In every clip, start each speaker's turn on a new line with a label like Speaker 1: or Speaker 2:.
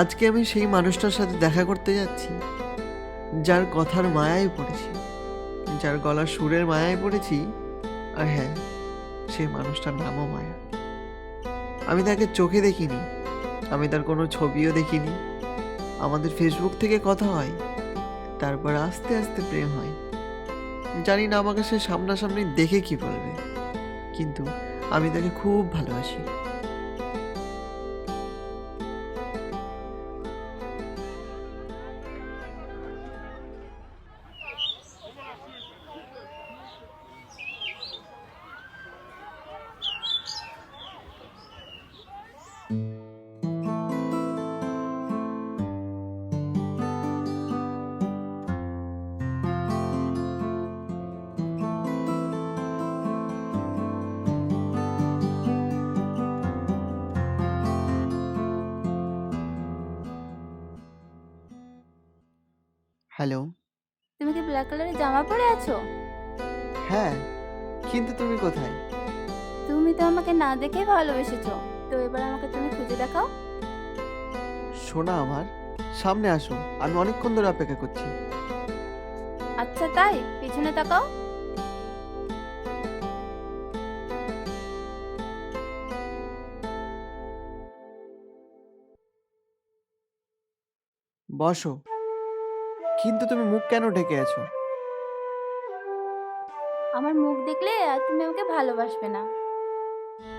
Speaker 1: আজকে আমি সেই মানুষটার সাথে দেখা করতে যাচ্ছি, যার কথার মায়ায় পড়েছি, যার গলার সুরের মায়ায় পড়েছি, আর হ্যাঁ সেই মানুষটার নামও মায়া। আমি তাকে চোখে দেখিনি, আমি তার কোনো ছবিও দেখিনি। আমাদের ফেসবুক থেকে কথা হয়, তারপর আস্তে আস্তে প্রেম হয়। জানি না আমাকে সে সামনাসামনি দেখে কি বলবে, কিন্তু আমি তাকে খুব ভালোবাসি। হ্যালো?
Speaker 2: তুমি কি ব্ল্যাক কালারের জামা পরে আছো?
Speaker 1: হ্যাঁ কিন্তু তুমি কোথায়?
Speaker 2: তুমি তো আমাকে না দেখেই ভালোবেসেছো তো এবার আমাকে তুমি খুঁজে দেখাও।
Speaker 1: শোনা আমার সামনে আসো আমি অনেকক্ষণ ধরে অপেক্ষা করছি।
Speaker 2: আচ্ছা তাই পিছনে তাকাও।
Speaker 1: বসো। কিন্তু তুমি মুখ কেন ঢেকে আছো?
Speaker 2: আমার মুখ দেখলে আর তুমি আমাকে ভালোবাসবে না।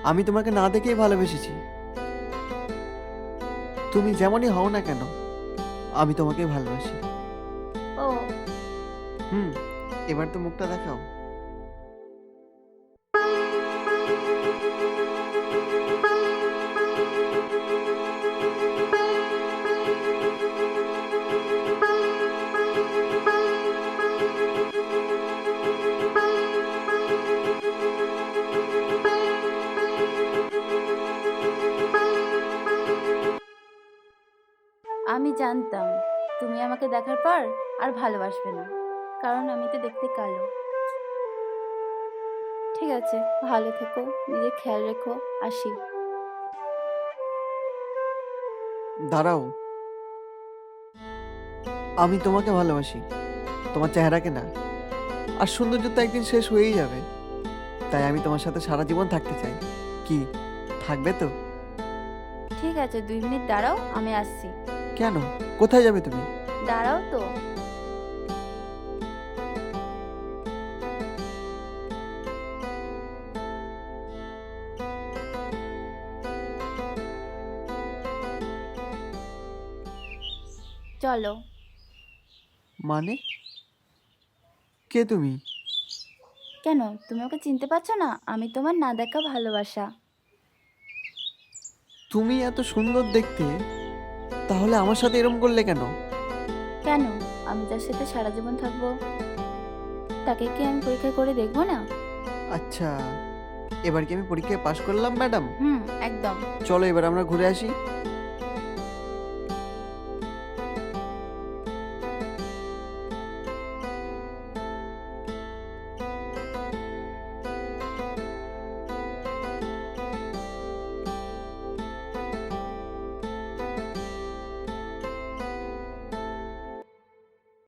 Speaker 1: আমি তোমাকে না দেখেই ভালোবেসেছি। তুমি যেমনই হও না কেন আমি তোমাকে ভালোবাসি।
Speaker 2: ও।
Speaker 1: হুম এবার তো মুখটা দেখাও।
Speaker 2: আমি জানতাম তুমি আমাকে দেখার পর আর ভালোবাসবে না কারণ আমি তো দেখতে কালো। ঠিক আছে ভালো থেকো নিজের খেয়াল রেখো আসি।
Speaker 1: দাঁড়াও। আমি তোমাকে ভালোবাসি তোমার চেহারাকে না আর সৌন্দর্য তো একদিন শেষ হয়েই যাবে। তাই আমি তোমার সাথে সারা জীবন থাকতে চাই। কি থাকবে তো?
Speaker 2: ঠিক আছে দুই মিনিট দাঁড়াও আমি আসছি।
Speaker 1: কেন? কোথায় যাবে তুমি?
Speaker 2: দাঁড়াও তো। চলো।
Speaker 1: মানে? কে তুমি?
Speaker 2: কেন? তুমি ওকে চিনতে পারছ না? আমি তোমার না দেখা ভালোবাসা।
Speaker 1: তুমি এত সুন্দর দেখতে। তাহলে আমার সাথে এরম করলে কেন?
Speaker 2: কেন? আমি তার সাথে সারা জীবন থাকব। তাকে কি আমি পরীক্ষা করে দেখব না?
Speaker 1: আচ্ছা এবার কি আমি পরীক্ষায় পাশ করলাম ম্যাডাম?
Speaker 2: হুম একদম।
Speaker 1: চলো এবার আমরা ঘুরে আসি।